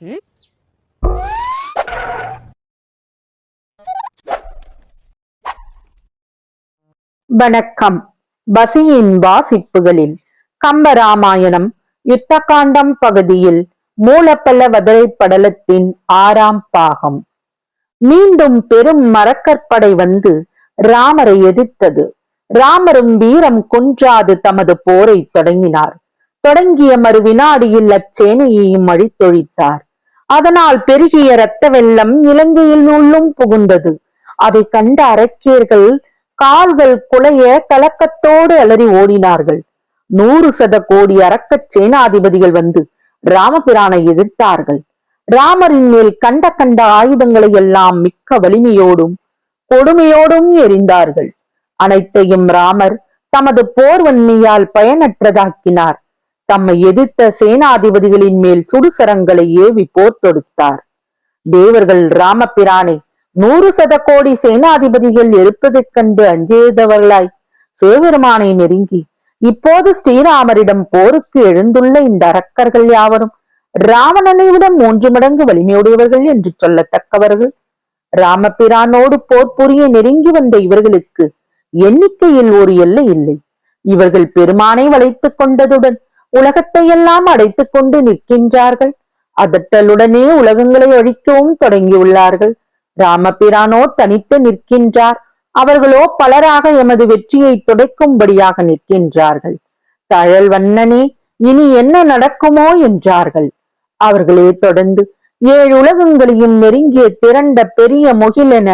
ம்? வணக்கம். பசியின் வாசிப்புகளில் கம்பராமாயணம் யுத்தகாண்டம் பகுதியில் மூலப்பல வதரை படலத்தின் ஆறாம் பாகம். மீண்டும் பெரும் மரக்கற்படை வந்து ராமரை எதிர்த்தது. ராமரும் வீரம் குன்றாது தமது போரை தொடங்கினார். தொடங்கிய மறு வினாடியில் அச்சேனையையும் அழித்தொழித்தார். அதனால் பெருகிய இரத்த வெள்ளம் இலங்கையில் உள்ளும் புகுந்தது. அதை கண்ட அரக்கியர்கள் கால்கள் குலைய கலக்கத்தோடு அலறி ஓடினார்கள். நூறு சத கோடி அரக்கச் சேனாதிபதிகள் வந்து ராமபிரானை எதிர்த்தார்கள். ராமரின் மேல் கண்ட கண்ட ஆயுதங்களை எல்லாம் மிக்க வலிமையோடும் கொடுமையோடும் எரிந்தார்கள். அனைத்தையும் ராமர் தமது போர் வன்மையால் பயனற்றதாக்கினார். தம்மை எதிர்த்த சேனாதிபதிகளின் மேல் சுடுசரங்களை ஏவி போர் தொடுத்தார். தேவர்கள் ராமபிரானை நூறு சத கோடி சேனாதிபதிகள் இருப்பதைக் கண்டு அஞ்சேதவர்களாய் சிவபெருமானை நெருங்கி இப்போது ஸ்ரீராமரிடம் போருக்கு எழுந்துள்ள இந்த அரக்கர்கள் யாவரும் ராவணனை விட மூன்று மடங்கு வலிமையுடையவர்கள் என்று சொல்லத்தக்கவர்கள். ராமபிரானோடு போர் புரிய நெருங்கி வந்த இவர்களுக்கு எண்ணிக்கையில் ஒரு எல்லை இல்லை. இவர்கள் பெருமானை வளைத்துக் கொண்டதுடன் உலகத்தையெல்லாம் அடைத்துக் கொண்டு நிற்கின்றார்கள். அதட்டலுடனே உலகங்களை அழிக்கவும் தொடங்கியுள்ளார்கள். ராமபிரானோ தனித்து நிற்கின்றார். அவர்களோ பலராக எமது வெற்றியை துடைக்கும்படியாக நிற்கின்றார்கள். தழல் வண்ணனே இனி என்ன நடக்குமோ என்றார்கள். அவர்களே தொடர்ந்து ஏழு உலகங்களையும் நெருங்கிய திரண்ட பெரிய முகிலென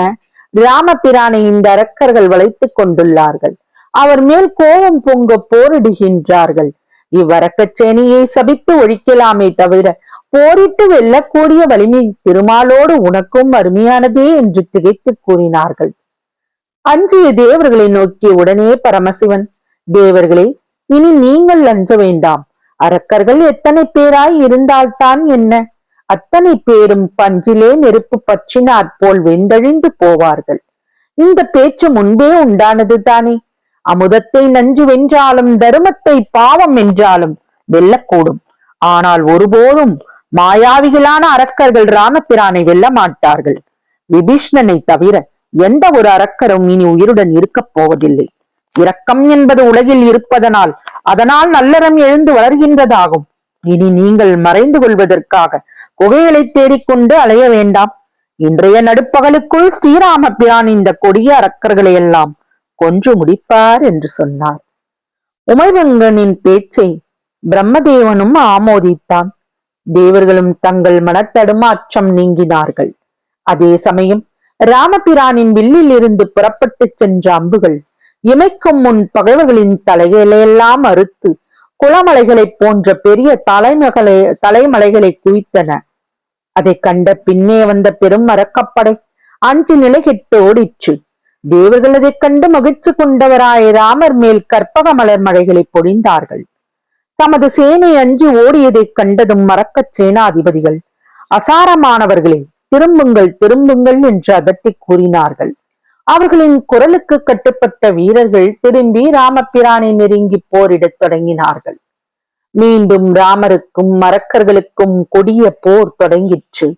ராமபிரானை இந்த அரக்கர்கள் வளைத்துக் கொண்டுள்ளார்கள். அவர் மேல் கோபம் பொங்க போரிடுகின்றார்கள். இவ்வரக்கச்சேனையை சபித்து ஒழிக்கலாமே தவிர போரிட்டு வெல்லக்கூடிய வலிமை திருமாலோடு உனக்கும் அருமையானதே என்று திகைத்து கூறினார்கள். அஞ்சிய தேவர்களை நோக்கி உடனே பரமசிவன் தேவர்களே இனி நீங்கள் அஞ்ச வேண்டாம். அரக்கர்கள் எத்தனை பேராய் இருந்தால்தான் என்ன? அத்தனை பேரும் பஞ்சிலே நெருப்பு பற்றினாற் போல் வெந்தழிந்து போவார்கள். இந்த பேச்சு முன்பே உண்டானது தானே? அமுதத்தை நஞ்சு வென்றாலும் தருமத்தை பாவம் என்றாலும் வெல்லக்கூடும். ஆனால் ஒருபோதும் மாயாவிகளான அரக்கர்கள் ராமபிரானை வெல்ல மாட்டார்கள் விபீஷ்ணனை தவிர எந்த ஒரு அரக்கரும் இனி உயிருடன் இருக்கப் போவதில்லை. இரக்கம் என்பது உலகில் இருப்பதனால் அதனால் நல்லறம் எழுந்து வளர்கின்றதாகும். இனி நீங்கள் மறைந்து கொள்வதற்காக குகைகளை தேடிக்கொண்டு அலைய வேண்டாம். இன்றைய நடுப்பகலுக்குள் ஸ்ரீராம பிரான் இந்த கொடிய அரக்கர்களை எல்லாம் கொன்று முடிப்பார் என்று சொன்னார். உமைவங்கனின் பேச்சை பிரம்மதேவனும் ஆமோதித்தான். தேவர்களும் தங்கள் மனத்தடுமாற்றம் நீங்கினார்கள். அதே சமயம் ராமபிரானின் வில்லில் இருந்து புறப்பட்டு சென்ற அம்புகள் இமைக்கும் முன் பகைவர்களின் தலைகளையெல்லாம் அறுத்து குளமலைகளைப் போன்ற பெரிய தலைமகளை தலைமலைகளை குவித்தன. அதை கண்ட பின்னே வந்த பெரும் அரக்கப்படை அஞ்சு நிலைகெட்டு ஓடிற்று. தேவர்கள் அதைக் கண்டு மகிழ்ச்சி கொண்டவராய் ராமர் மேல் கற்பக மலர் மழைகளை பொழிந்தார்கள். தமது சேனை அஞ்சு ஓடியதைக் கண்டதும் மறக்கச் சேனாதிபதிகள் அசாரமானவர்களே திரும்புங்கள் திரும்புங்கள் என்று அதட்டிக் கூறினார்கள். அவர்களின் குரலுக்கு கட்டுப்பட்ட வீரர்கள் திரும்பி ராமபிரானை நெருங்கி போரிடத் தொடங்கினார்கள். மீண்டும் ராமருக்கும் மரக்கர்களுக்கும் கொடிய போர் தொடங்கிற்று.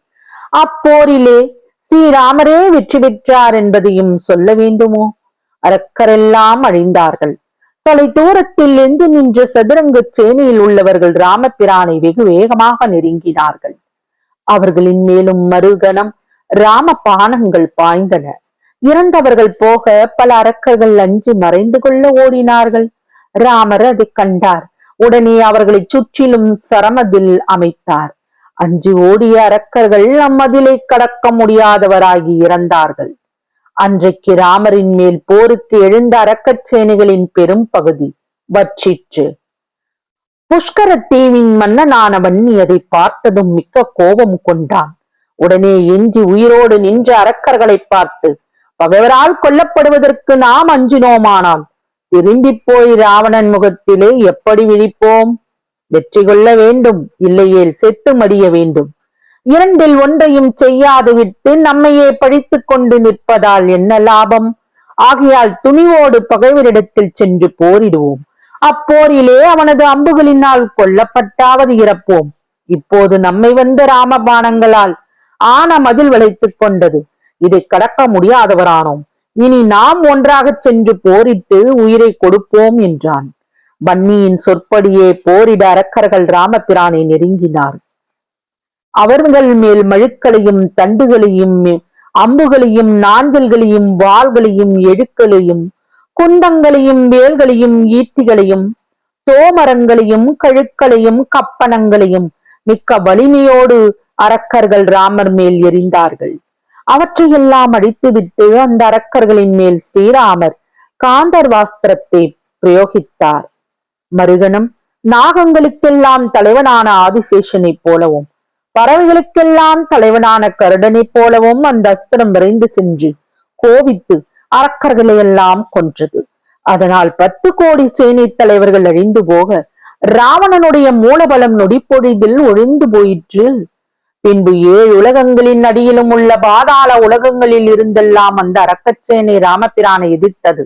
அப்போரிலே ஸ்ரீராமரே வெற்றி பெற்றார் என்பதையும் சொல்ல வேண்டுமோ? அரக்கரெல்லாம் அழிந்தார்கள். தொலை தூரத்தில் எங்கு நின்ற சதுரங்க சேனையில் உள்ளவர்கள் ராமபிரானை வெகு வேகமாக நெருங்கினார்கள். அவர்களின் மேலும் மறுகணம் ராம பானங்கள் பாய்ந்தன. இறந்தவர்கள் போக பல அரக்கர்கள் அஞ்சு மறைந்து கொள்ள ஓடினார்கள். ராமர் அதை கண்டார். உடனே அவர்களை சுற்றிலும் சரமதில் அமைத்தார். அஞ்சு ஓடிய அரக்கர்கள் அம்மதிலை கடக்க முடியாதவராகி இறந்தார்கள். அன்றைக்கு ராமரின் மேல் போருக்கு எழுந்த அரக்கச் சேனைகளின் பெரும் பகுதி வற்றிற்று. புஷ்கர தீவின் மன்னனானவன் அதை பார்த்ததும் மிக்க கோபம் கொண்டான். உடனே எஞ்சி உயிரோடு நின்ற அரக்கர்களை பார்த்து பகைவரால் கொல்லப்படுவதற்கு நாம் அஞ்சினோமானால் திரும்பி போய் ராவணன் முகத்திலே எப்படி விழிப்போம்? வெற்றி கொள்ள வேண்டும் இல்லையேல் செத்து மடிய வேண்டும். இரண்டில் ஒன்றையும் செய்யாது விட்டு நம்மையே பழித்துக் கொண்டு நிற்பதால் என்ன லாபம்? ஆகையால் துணிவோடு பகைவரிடத்தில் சென்று போரிடுவோம். அப்போரிலே அவனது அம்புகளினால் கொல்லப்பட்டாவது இறப்போம். இப்போது நம்மை வந்த ராமபாணங்களால் ஆன மதில் வளைத்துக் கொண்டது. இதை கடக்க முடியாதவரானோம். இனி நாம் ஒன்றாகச் சென்று போரிட்டு உயிரை கொடுப்போம் என்றான். வன்னியின் சொற்படியே போரிட அரக்கர்கள் ராமபிரானை நெருங்கினார். அவர்கள் மேல் மழுக்களையும் தண்டுகளையும் அம்புகளையும் நாஞ்சல்களையும் வாள்களையும் எடுக்களையும் குண்டங்களையும் வேல்களையும் ஈட்டிகளையும் தோமரங்களையும் கழுக்களையும் கப்பனங்களையும் மிக்க வலிமையோடு அரக்கர்கள் ராமர் மேல் எறிந்தார்கள். அவற்றையெல்லாம் அடித்துவிட்டு அந்த அரக்கர்களின் மேல் ஸ்ரீராமர் காந்தர் வாஸ்திரத்தை பிரயோகித்தார். மருகனம் நாகங்களுக்கெல்லாம் தலைவனான ஆதிசேஷனைப் போலவும் பறவைகளுக்கெல்லாம் தலைவனான கருடனைப் போலவும் அந்த அஸ்திரம் விரைந்து சென்று கோவித்து அரக்கர்களை எல்லாம் கொன்றது. அதனால் பத்து கோடி சேனை தலைவர்கள் அழிந்து போக ராவணனுடைய மூலபலம் நொடிப்பொழிதில் ஒழிந்து போயிற்று. பின்பு ஏழு உலகங்களின் அடியிலும் உள்ள பாதாள உலகங்களில் இருந்தெல்லாம் அந்த அரக்கச்சேனை ராமபிரானை எதிர்த்தது.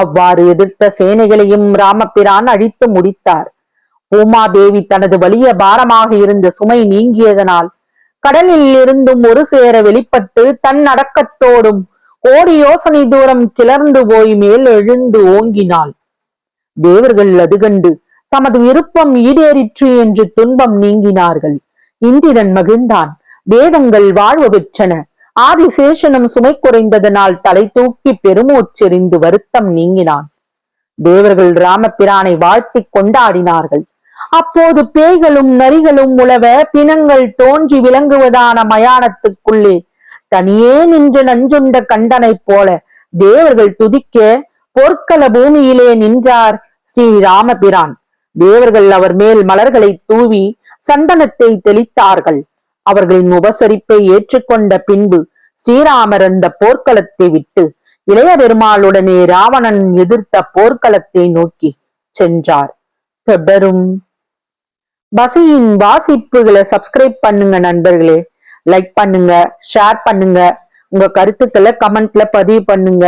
அவ்வாறு எதிர்த்த சேனைகளையும் ராமபிரான் அழித்து முடித்தார். பூமாதேவி தனது வலிய பாரமாக இருந்த சுமை நீங்கியதனால் கடலில் இருந்தும் ஒரு சேர வெளிப்பட்டு தன் அடக்கத்தோடும் கோடி யோசனை தூரம் கிளர்ந்து போய் மேல் எழுந்து ஓங்கினாள். தேவர்கள் அது கண்டு தமது விருப்பம் ஈடேறிற்று என்று துன்பம் நீங்கினார்கள். இந்திரன் மகிழ்ந்தான். வேதங்கள் வாழ்வு பெற்றன. ஆதிசேஷனும் சுமை குறைந்ததனால் தலை தூக்கி பெருமூச்செறிந்து வருத்தம் நீங்கினான். தேவர்கள் ராமபிரானை வாழ்த்தி கொண்டாடினார்கள். அப்போது பேய்களும் நரிகளும் உழவ பிணங்கள் தோன்றி விளங்குவதான மயானத்துக்குள்ளே தனியே நின்று நஞ்சுண்ட கண்டனைப் போல தேவர்கள் துதிக்க பொற்கள பூமியிலே நின்றார் ஸ்ரீ ராமபிரான் தேவர்கள் அவர் மேல் மலர்களை தூவி சந்தனத்தை தெளித்தார்கள். அவர்களின் உபசரிப்பை ஏற்றுக்கொண்ட பின்பு ஸ்ரீராமர் அந்த போர்க்களத்தை விட்டு இளைய பெருமாளுடனே ராவணன் எதிர்த்த போர்க்களத்தை நோக்கி சென்றார். தொடரும். பசியின் வாசிப்புகளை சப்ஸ்கிரைப் பண்ணுங்க நண்பர்களே. லைக் பண்ணுங்க ஷேர் பண்ணுங்க. உங்க கருத்துக்களை கமெண்ட்ல பதிவு பண்ணுங்க.